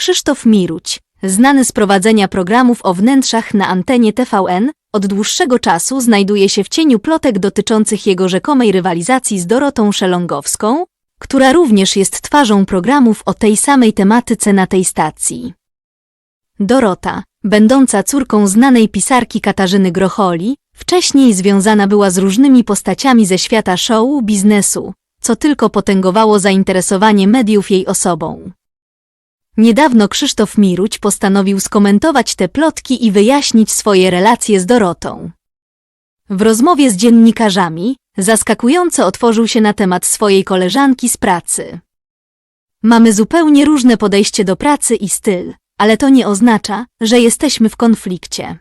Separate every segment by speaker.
Speaker 1: Krzysztof Miruć, znany z prowadzenia programów o wnętrzach na antenie TVN, od dłuższego czasu znajduje się w cieniu plotek dotyczących jego rzekomej rywalizacji z Dorotą Szelongowską, która również jest twarzą programów o tej samej tematyce na tej stacji. Dorota, będąca córką znanej pisarki Katarzyny Grocholi, wcześniej związana była z różnymi postaciami ze świata show biznesu, co tylko potęgowało zainteresowanie mediów jej osobą. Niedawno Krzysztof Miruć postanowił skomentować te plotki i wyjaśnić swoje relacje z Dorotą. W rozmowie z dziennikarzami zaskakująco otworzył się na temat swojej koleżanki z pracy. Mamy zupełnie różne podejście do pracy i styl, ale to nie oznacza, że jesteśmy w konflikcie.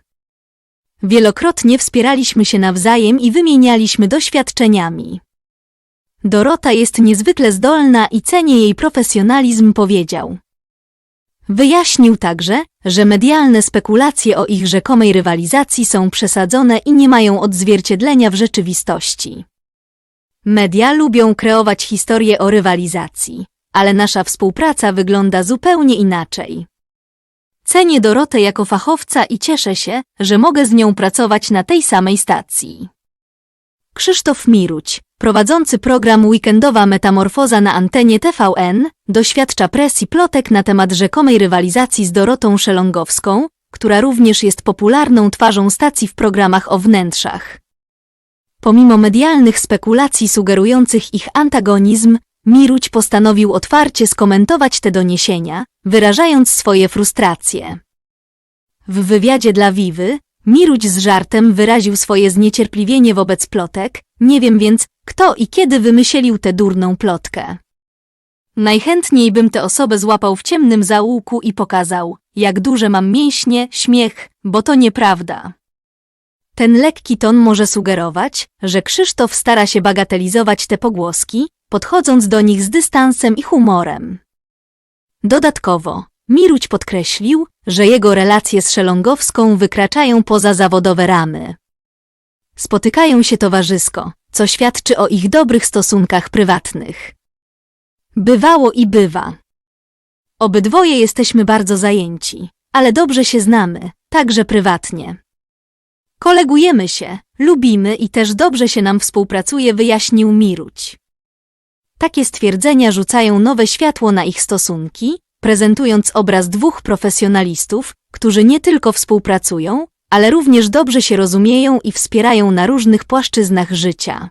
Speaker 1: Wielokrotnie wspieraliśmy się nawzajem i wymienialiśmy doświadczeniami. Dorota jest niezwykle zdolna i cenię jej profesjonalizm, powiedział. Wyjaśnił także, że medialne spekulacje o ich rzekomej rywalizacji są przesadzone i nie mają odzwierciedlenia w rzeczywistości. Media lubią kreować historie o rywalizacji, ale nasza współpraca wygląda zupełnie inaczej. Cenię Dorotę jako fachowca i cieszę się, że mogę z nią pracować na tej samej stacji. Krzysztof Miruć, prowadzący program Weekendowa Metamorfoza na antenie TVN, doświadcza presji plotek na temat rzekomej rywalizacji z Dorotą Szelongowską, która również jest popularną twarzą stacji w programach o wnętrzach. Pomimo medialnych spekulacji sugerujących ich antagonizm, Miruć postanowił otwarcie skomentować te doniesienia, wyrażając swoje frustracje. W wywiadzie dla Wiwy, Miruć z żartem wyraził swoje zniecierpliwienie wobec plotek, nie wiem więc, kto i kiedy wymyślił tę durną plotkę. Najchętniej bym tę osobę złapał w ciemnym zaułku i pokazał, jak duże mam mięśnie, śmiech, bo to nieprawda. Ten lekki ton może sugerować, że Krzysztof stara się bagatelizować te pogłoski, podchodząc do nich z dystansem i humorem. Dodatkowo, Miruć podkreślił, że jego relacje z Szelongowską wykraczają poza zawodowe ramy. Spotykają się towarzysko, co świadczy o ich dobrych stosunkach prywatnych. Bywało i bywa. Obydwoje jesteśmy bardzo zajęci, ale dobrze się znamy, także prywatnie. Kolegujemy się, lubimy i też dobrze się nam współpracuje, wyjaśnił Miruć. Takie stwierdzenia rzucają nowe światło na ich stosunki, prezentując obraz dwóch profesjonalistów, którzy nie tylko współpracują, ale również dobrze się rozumieją i wspierają na różnych płaszczyznach życia.